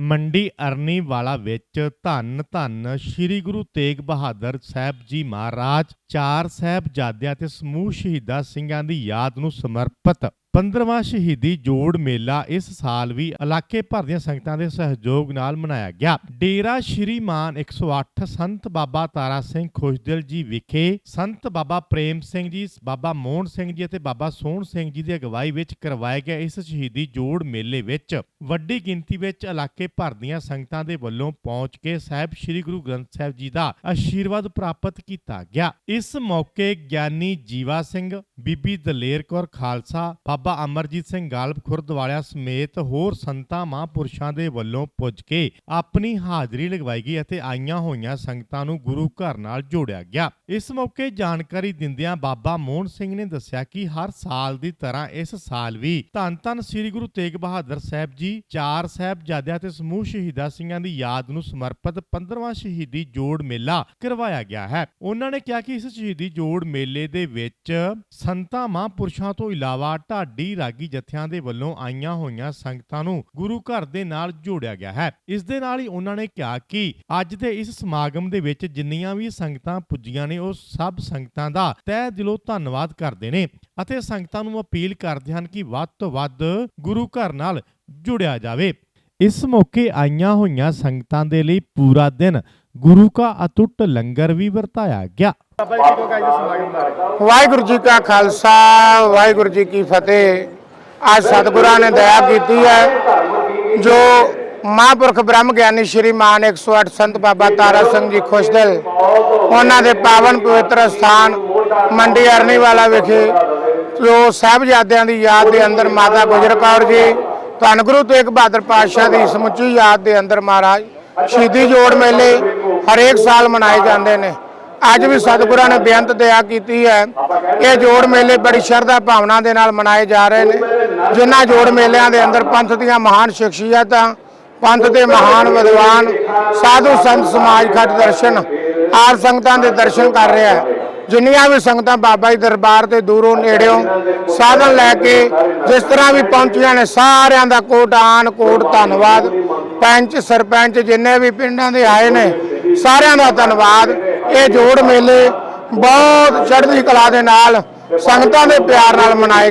ਮੰਡੀ ਅਰਨੀ ਵਾਲਾ ਵਿੱਚ ਧੰਨ ਧੰਨ ਸ੍ਰੀ ਗੁਰੂ ਤੇਗ ਬਹਾਦਰ ਸਾਹਿਬ ਜੀ ਮਹਾਰਾਜ, ਚਾਰ ਸਾਹਿਬਜ਼ਾਦਿਆਂ ਤੇ ਸਮੂਹ ਸ਼ਹੀਦਾਂ ਸਿੰਘਾਂ ਦੀ ਯਾਦ ਨੂੰ ਸਮਰਪਿਤ 15ਵਾਂ ਸ਼ਹੀਦੀ ਜੋੜ ਮੇਲਾ ਇਸ ਸਾਲ ਵੀ ਇਲਾਕੇ ਭਰ ਦੀਆਂ ਸੰਗਤਾਂ ਦੇ ਸਹਿਯੋਗ ਨਾਲ ਮਨਾਇਆ ਗਿਆ। ਡੇਰਾ ਸ਼੍ਰੀ ਮਾਨ 108 ਸੰਤ ਬਾਬਾ ਤਾਰਾ ਸਿੰਘ ਖੁਸ਼ਦਿਲ ਜੀ ਵਿਖੇ ਸੰਤ ਬਾਬਾ ਪ੍ਰੇਮ ਸਿੰਘ ਜੀ, ਬਾਬਾ ਮੋਹਨ ਸਿੰਘ ਜੀ ਅਤੇ ਬਾਬਾ ਸੋਹਣ ਸਿੰਘ ਜੀ ਦੀ ਅਗਵਾਈ ਵਿੱਚ ਕਰਵਾਏ ਗਏ ਇਸ ਸ਼ਹੀਦੀ ਜੋੜ ਮੇਲੇ ਵਿੱਚ ਵੱਡੀ ਗਿਣਤੀ ਵਿੱਚ ਇਲਾਕੇ ਭਰ ਦੀਆਂ ਸੰਗਤਾਂ ਦੇ ਵੱਲੋਂ ਪਹੁੰਚ ਕੇ ਸਾਹਿਬ ਸ੍ਰੀ ਗੁਰੂ ਗ੍ਰੰਥ ਸਾਹਿਬ ਜੀ ਦਾ ਆਸ਼ੀਰਵਾਦ ਪ੍ਰਾਪਤ ਕੀਤਾ ਗਿਆ। ਇਸ ਮੌਕੇ ਗਿਆਨੀ ਜੀਵਾ ਸਿੰਘ, ਬੀਬੀ ਦਲੇਰ ਕੌਰ ਖਾਲਸਾ, ਬਾਬਾ ਬਾਬਾ ਅਮਰਜੀਤ ਸਿੰਘ ਗਾਲਬ ਖੁਰਦ ਵਾਲਿਆਂ ਸਮੇਤ ਹੋਰ ਸੰਤਾਂ ਮਹਾਂਪੁਰਸ਼ਾਂ ਦੇ ਵੱਲੋਂ ਪੁੱਜ ਕੇ ਆਪਣੀ ਹਾਜ਼ਰੀ ਲਗਵਾਈ ਗਈ ਅਤੇ ਆਈਆਂ ਹੋਈਆਂ ਸੰਗਤਾਂ ਨੂੰ ਗੁਰੂ ਘਰ ਨਾਲ ਜੋੜਿਆ ਗਿਆ। ਇਸ ਮੌਕੇ ਜਾਣਕਾਰੀ ਦਿੰਦਿਆਂ ਬਾਬਾ ਮੋਹਨ ਸਿੰਘ ਨੇ ਦੱਸਿਆ ਕਿ ਹਰ ਸਾਲ ਦੀ ਤਰ੍ਹਾਂ ਇਸ ਸਾਲ ਵੀ ਧੰਨ ਧੰਨ ਸ੍ਰੀ ਗੁਰੂ ਤੇਗ ਬਹਾਦਰ ਸਾਹਿਬ ਜੀ, ਚਾਰ ਸਾਹਿਬਜ਼ਾਦਿਆਂ ਤੇ ਸਮੂਹ ਸ਼ਹੀਦਾਂ ਸਿੰਘਾਂ ਦੀ ਯਾਦ ਨੂੰ ਸਮਰਪਿਤ 15ਵਾਂ ਸ਼ਹੀਦੀ ਜੋੜ ਮੇਲਾ ਕਰਵਾਇਆ ਗਿਆ ਹੈ। ਉਹਨਾਂ ਨੇ ਕਿਹਾ ਕਿ ਇਸ ਸ਼ਹੀਦੀ ਜੋੜ ਮੇਲੇ ਦੇ ਵਿੱਚ ਸੰਤਾਂ ਮਹਾਂਪੁਰਸ਼ਾਂ ਤੋਂ ਇਲਾਵਾ ਢਾਡੀ ਰਾਗੀ ਜਥਿਆਂ ਦੇ ਵੱਲੋਂ ਆਈਆਂ ਹੋਈਆਂ ਸੰਗਤਾਂ ਨੂੰ ਗੁਰੂ ਘਰ ਦੇ ਨਾਲ ਜੋੜਿਆ ਗਿਆ ਹੈ। ਇਸ ਦੇ ਨਾਲ ਹੀ ਉਹਨਾਂ ਨੇ ਕਿਹਾ ਕਿ ਅੱਜ ਦੇ ਇਸ ਸਮਾਗਮ ਦੇ ਵਿੱਚ ਜਿੰਨੀਆਂ ਵੀ ਸੰਗਤਾਂ ਪੁੱਜੀਆਂ ਨੇ, ਉਹ ਸਭ ਸੰਗਤਾਂ ਦਾ ਤਹਿ ਦਿਲੋਂ ਧੰਨਵਾਦ ਕਰਦੇ ਨੇ ਅਤੇ ਸੰਗਤਾਂ ਨੂੰ ਅਪੀਲ ਕਰਦੇ ਹਨ ਕਿ ਵੱਧ ਤੋਂ ਵੱਧ ਗੁਰੂ ਘਰ ਨਾਲ ਜੁੜਿਆ ਜਾਵੇ। ਇਸ ਮੌਕੇ ਆਈਆਂ ਹੋਈਆਂ ਸੰਗਤਾਂ ਦੇ ਲਈ ਪੂਰਾ ਦਿਨ ਗੁਰੂ ਕਾ ਅਟੁੱਟ ਲੰਗਰ ਵੀ ਵਰਤਾਇਆ ਗਿਆ। ਬਾਬਾ ਜੀ ਕੋ ਕਾਇਦੇ ਸਮਾਗਮ ਬਾਰੇ ਵਾਹਿਗੁਰੂ ਜੀ ਕਾ ਖਾਲਸਾ, ਵਾਹਿਗੁਰੂ ਜੀ ਕੀ ਫਤਿਹ। ਅੱਜ ਸਤਿਗੁਰਾਂ ਨੇ ਦਇਆ ਕੀਤੀ ਹੈ, ਜੋ ਮਹਾਂਪੁਰਖ ਬ੍ਰਹਮ ਗਿਆਨੀ ਸ਼੍ਰੀ ਮਾਨ 108 ਸੰਤ ਬਾਬਾ ਤਾਰਾ ਸਿੰਘ ਜੀ ਖੁਸ਼ਦਲ ਉਹਨਾਂ ਦੇ ਪਾਵਨ ਪਵਿੱਤਰ ਸਥਾਨ ਮੰਡੀ ਅਰਨੀ ਵਾਲਾ ਵਿਖੇ, ਜੋ ਸਾਹਿਬਜ਼ਾਦਿਆਂ ਦੀ ਯਾਦ ਦੇ ਅੰਦਰ ਮਾਤਾ ਗੁਜਰ ਕੌਰ ਜੀ, ਧੰਨ ਗੁਰੂ ਤੇਗ ਬਹਾਦਰ ਪਾਤਸ਼ਾਹ ਦੀ ਸਮੁੱਚੀ ਯਾਦ ਦੇ ਅੰਦਰ ਮਹਾਰਾਜ ਸ਼ਹੀਦੀ ਜੋੜ ਮੇਲੇ ਹਰੇਕ ਸਾਲ ਮਨਾਏ ਜਾਂਦੇ ਨੇ। ਅੱਜ ਵੀ ਸਤਿਗੁਰਾਂ ਨੇ ਬੇਅੰਤ ਦਇਆ ਕੀਤੀ ਹੈ। ਇਹ ਜੋੜ ਮੇਲੇ ਬੜੀ ਸ਼ਰਧਾ ਭਾਵਨਾ ਦੇ ਨਾਲ ਮਨਾਏ ਜਾ ਰਹੇ ਨੇ। ਜਿਨ੍ਹਾਂ ਜੋੜ ਮੇਲਿਆਂ ਦੇ ਅੰਦਰ ਪੰਥ ਦੀਆਂ ਮਹਾਨ ਸ਼ਖਸੀਅਤਾਂ, ਪੰਥ ਦੇ ਮਹਾਨ ਵਿਦਵਾਨ, ਸਾਧੂ ਸੰਤ ਸਮਾਜ ਖੱਟ ਦਰਸ਼ਨ, ਆਰ ਸੰਗਤਾਂ ਦੇ ਦਰਸ਼ਨ ਕਰ ਰਿਹਾ ਹੈ। ਜਿੰਨੀਆਂ ਵੀ ਸੰਗਤਾਂ ਬਾਬਾ ਜੀ ਦਰਬਾਰ ਤੇ ਦੂਰੋਂ ਨੇੜਿਓਂ ਸਾਧਨ ਲੈ ਕੇ ਜਿਸ ਤਰ੍ਹਾਂ ਵੀ ਪਹੁੰਚੀਆਂ ਨੇ, ਸਾਰਿਆਂ ਦਾ ਕੋਟਾਨ ਕੋਟ ਧੰਨਵਾਦ। ਪੰਚ, ਸਰਪੰਚ ਜਿੰਨੇ ਵੀ ਪਿੰਡਾਂ ਦੇ ਆਏ ਨੇ ਸਾਰਿਆਂ ਦਾ ਧੰਨਵਾਦ। ਇਹ ਜੋੜ ਮੇਲੇ ਬਹੁਤ ਚੜ੍ਹਦੀ ਕਲਾ ਦੇ ਨਾਲ, ਸੰਗਤਾਂ ਦੇ ਪਿਆਰ ਨਾਲ ਮਨਾਏ